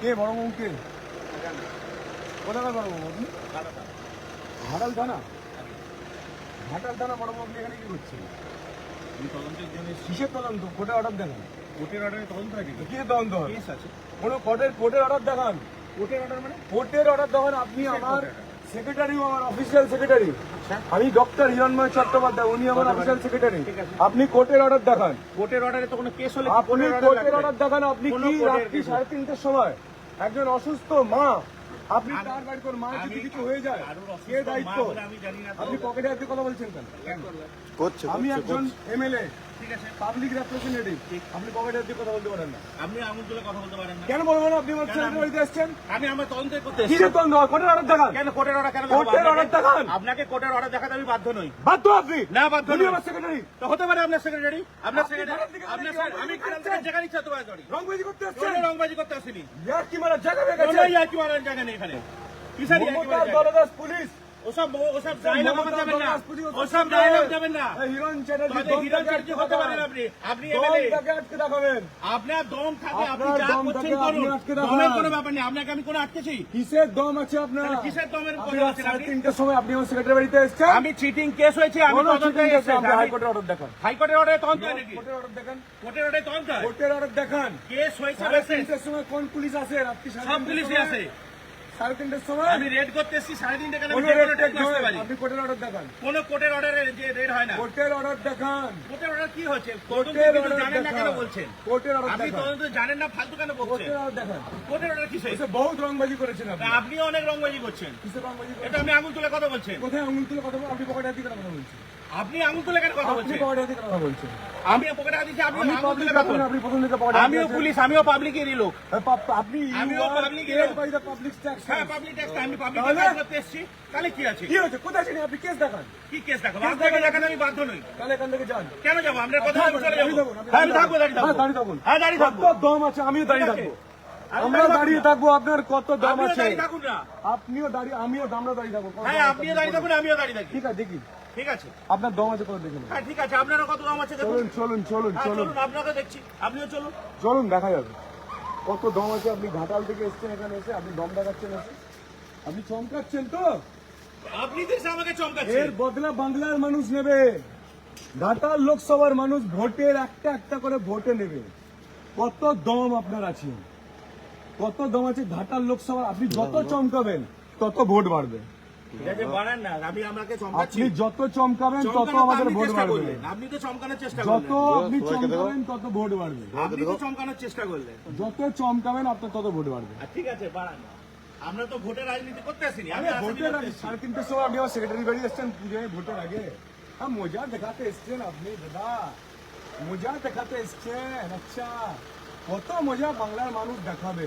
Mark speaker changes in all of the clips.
Speaker 1: কে বড় বাবু কে? কোথাকার বড় আপনি ঘাটাল থানা ঘাটাল থানা বড় বাবু আপনি এখানে কি করছেন?
Speaker 2: তদন্তের জন্য
Speaker 1: কিসের তদন্ত? কোর্টে অর্ডার দেখান।
Speaker 2: কোর্টের অর্ডারে তদন্ত থাকে
Speaker 1: কিসের তদন্ত? হয়
Speaker 2: কেস আছে।
Speaker 1: কোনো কোর্টের কোর্টের অর্ডার দেখান।
Speaker 2: কোর্টের অর্ডার মানে?
Speaker 1: কোর্টের অর্ডার দেখান আপনি আমার সেক্রেটারি আমার অফিসিয়াল সেক্রেটারি আমি ডক্টর হিরণময় চট্টোপাধ্যায় উনি আমার অফিসিয়াল সেক্রেটারি আপনি কোর্টের অর্ডার দেখান।
Speaker 2: কোর্টের অর্ডারে তো কোনো কেস হলে
Speaker 1: আপনি কোর্টের অর্ডার দেখান আপনি কি রাত্রি সাড়ে তিনটের সময়? একজন অসুস্থ মা আপনি তার বাড়ি করে মা যদি কিছু হয়ে যায় কে দায়িত্ব
Speaker 2: আমি।
Speaker 1: আপনি পকেটে হাতে কথা বলছেন কেন আমি
Speaker 3: করছে,
Speaker 1: একজন। এমএলএ
Speaker 2: ঠিক আছে
Speaker 1: পাবলিক রেপ্রেজেন্টেটিভ আপনি পকেটে হাতে কথা বলতে পারেন না?
Speaker 2: আপনি আঙুল তুলে কথা বলতে পারেন না।
Speaker 1: কেন বলবেন আপনি আমার ছেলের বাড়িতে এসেছেন?
Speaker 2: আমি আমার তদন্ত করতে
Speaker 1: কি
Speaker 2: এসেছি।
Speaker 1: কোর্টের অর্ডার দেখান।
Speaker 2: কেন কোর্টের অর্ডার কেন
Speaker 1: কোর্টের
Speaker 2: আপনাকে?
Speaker 1: দেখান।
Speaker 2: আপনাকে কোর্টের অর্ডার দেখাতে আমি বাধ্য নই।
Speaker 1: বাধ্য আপনি?
Speaker 2: না, বাধ্য
Speaker 1: উনি আমার সেক্রেটারি
Speaker 2: তো হতে পারে আপনার সেক্রেটারি আপনার সেক্রেটারি আপনার আমি থেকে
Speaker 1: রংবাজি করতে
Speaker 2: কোনো
Speaker 1: এসেছেন?
Speaker 2: রংবাজি করতে আসিনি।
Speaker 1: ইয়ার কি মারা জায়গা হয়ে
Speaker 2: নেই এখানে। কিসের
Speaker 1: পুলিশ।
Speaker 2: ওসব ওসব ডায়লগ আমার যাবেন না। ওসব ডায়লগ যাবেন না।
Speaker 1: হিরণ চ্যাটার্জি
Speaker 2: হিরণ চ্যাটার্জি হতে পারেন আপনি। আপনি এমএলএ।
Speaker 1: আটকে দেখাবেন।
Speaker 2: আপনার দম থাকে আপনি যা করছেন করুন। দমের কোনো ব্যাপার নেই। আপনাকে আমি কোনো আটকেছি?
Speaker 1: কিসের দম আছে আপনার?
Speaker 2: কিসের দমের
Speaker 1: আপনি
Speaker 2: কথা
Speaker 1: রাত
Speaker 2: বলছেন
Speaker 1: সাড়ে
Speaker 2: আপনি?
Speaker 1: তিনটের সময় আপনি আমার সেক্রেটারি বাড়িতে এসেছেন?
Speaker 2: আমি চিটিং কেস হয়েছে আমি তদন্তে এসেছি।
Speaker 1: হাইকোর্টের অর্ডার দেখান।
Speaker 2: হাইকোর্টের অর্ডারে তদন্ত নাকি?
Speaker 1: কোর্টের অর্ডার দেখান।
Speaker 2: কোর্টের অর্ডারে তদন্ত
Speaker 1: কোর্টের অর্ডার দেখান।
Speaker 2: কেস হয়েছে বেসে।
Speaker 1: সময় কোন পুলিশ আসে রাত্রি
Speaker 2: সব পুলিশই আছে।
Speaker 1: সাড়ে তিনটের সময়?
Speaker 2: আমি রেড করতে এসেছি সাড়ে তিনটে কেন আমি
Speaker 1: কোনো
Speaker 2: যে কোনো
Speaker 1: রেড
Speaker 2: টাইম আসতে পারি?
Speaker 1: আপনি কোর্টের অর্ডার দেখান।
Speaker 2: কোনো কোর্টের অর্ডারে যে রেড হয় না।
Speaker 1: কোর্টের অর্ডার দেখান।
Speaker 2: কোর্টের অর্ডার কি হচ্ছে?
Speaker 1: কোর্টের অর্ডার
Speaker 2: জানেন না কেন বলছেন।
Speaker 1: কোর্টের অর্ডার
Speaker 2: আপনি তদন্ত জানেন না ফালতু কেন বলছেন?
Speaker 1: কোর্টের অর্ডার দেখান।
Speaker 2: কোর্টের অর্ডার
Speaker 1: এসে বহুত রংবাজি করেছেন আপনি।
Speaker 2: অনেক রংবাজি করছেন।
Speaker 1: কিসের রংবাজি
Speaker 2: এটা আমি আঙুল তুলে কথা বলছেন
Speaker 1: কোথায় আঙুল তুলে কথা আপনি পকেটে কেন কথা বলছেন।
Speaker 2: আপনি আঙুল তুলে কেন কথা বলছেন?
Speaker 1: কথা বলছেন?
Speaker 2: আমি পকেটে দিচ্ছি আপনি আঙুল তুলে কথা বলছেন।
Speaker 1: আপনি প্রথম থেকে পকেটে
Speaker 2: আমিও পুলিশ আমিও পাবলিকেরই লোক।
Speaker 1: আপনি
Speaker 2: আমিও
Speaker 1: you are
Speaker 2: public
Speaker 1: paid
Speaker 2: লোক।
Speaker 1: by the public tax
Speaker 2: হ্যাঁ পাবলিক ট্যাক্স আমি পাবলিক ট্যাক্স করতে এসেছি। তাহলে কি আছে?
Speaker 1: কি হয়েছে? কোথায় ছিলেন আপনি কেস দেখান।
Speaker 2: কি কেস দেখাবো?
Speaker 1: কেস
Speaker 2: আপনাকে
Speaker 1: দেখান।
Speaker 2: আমি বাধ্য নই।
Speaker 1: তাহলে এখান থেকে যান।
Speaker 2: কেন যাব? আপনার কথা
Speaker 1: থাকুন,
Speaker 2: চলে
Speaker 1: দাঁড়িয়ে
Speaker 2: যাব। হ্যাঁ আমি থাকব দাঁড়িয়ে থাকব
Speaker 1: দাঁড়িয়ে থাকুন।
Speaker 2: হ্যাঁ দাঁড়িয়ে থাকব।
Speaker 1: কত দম আছে? আমিও দাঁড়িয়ে থাকব। আমরা দাঁড়িয়ে থাকব আপনার কত দাম আছে? আপনিও দাঁড়িয়ে আমিও আমরা দাঁড়িয়ে থাকব
Speaker 2: হ্যাঁ আপনিও দাঁড়িয়ে। থাকুন আমিও দাঁড়িয়ে থাকি।
Speaker 1: ঠিক আছে দেখি।
Speaker 2: ঠিক আছে?
Speaker 1: আপনার দম আছে কত দেখুন
Speaker 2: হ্যাঁ ঠিক আছে আপনারও কত দাম আছে দেখুন।
Speaker 1: চলুন চলুন চলুন
Speaker 2: হ্যাঁ,
Speaker 1: চলুন।
Speaker 2: আপনাকে দেখছি। আপনিও চলুন।
Speaker 1: চলুন দেখা যাবে। কত দম আছে আপনি ঘাটাল থেকে এসেছেন এখানে এসে আপনি দম দেখাচ্ছেন এসে। আপনি চমকাচ্ছেন তো?
Speaker 2: আপনি তো এসে আমাকে চমকাচ্ছেন।
Speaker 1: এর বদলা বাংলার মানুষ নেবে। ঘাটাল লোকসভার মানুষ ভোটের একটা একটা করে ভোটে নেবে। কত দম আপনার আছে? কত দম আছে ঘাটাল লোকসভা আপনি যত চমকাবেন তত ভোট বাড়বে।
Speaker 2: ঠিক আছে বাড়ান না। আমি আমাকে চমকাচ্ছি
Speaker 1: আপনি যত চমকাবেন তত আমাদের ভোট বাড়বে।
Speaker 2: আপনি তো চমকানোর চেষ্টা
Speaker 1: যত আপনি চমকাবেন তত ভোট বাড়বে।
Speaker 2: আপনি তো চমকানোর চেষ্টা করলেন।
Speaker 1: যত চমকাবেন আপনার তত ভোট বাড়বে।
Speaker 2: ঠিক আছে বাড়ান আমরা তো ভোটের রাজনীতি করতে আসিনি। আমি
Speaker 1: ভোটের আগে সাড়ে তিনটের সময় আপনি আমার সেক্রেটারি বাড়ি এসছেন পুজোয় ভোটের আগে। হ্যাঁ মজা দেখাতে এসছেন আপনি দাদা। মজা দেখাতে এসছেন আচ্ছা। কত মজা বাংলার মানুষ দেখাবে।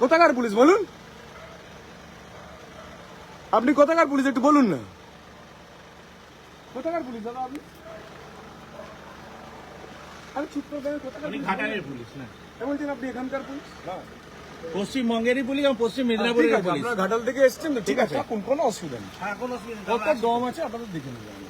Speaker 1: কোথাকার পুলিশ? বলুন। আপনি কোথাকার পুলিশ? একটু বলুন না। কোথাকার পুলিশ দাদা আপনি? আমি করে কোথাকার পুলিশ?
Speaker 2: ঘাটালের পুলিশ না।
Speaker 1: বলছেন আপনি এখানকার পুলিশ?
Speaker 2: পশ্চিমবঙ্গেরই পুলিশ এবং পশ্চিম
Speaker 1: ঠিক
Speaker 2: মেদিনীপুরের পুলিশ।
Speaker 1: ঘাটাল থেকে এসছেন ঠিক আছে। কোনো অসুবিধা নেই।
Speaker 2: হ্যাঁ কোনো অসুবিধা নেই।
Speaker 1: কত দম আছে আপনাদের দেখে নেবেন।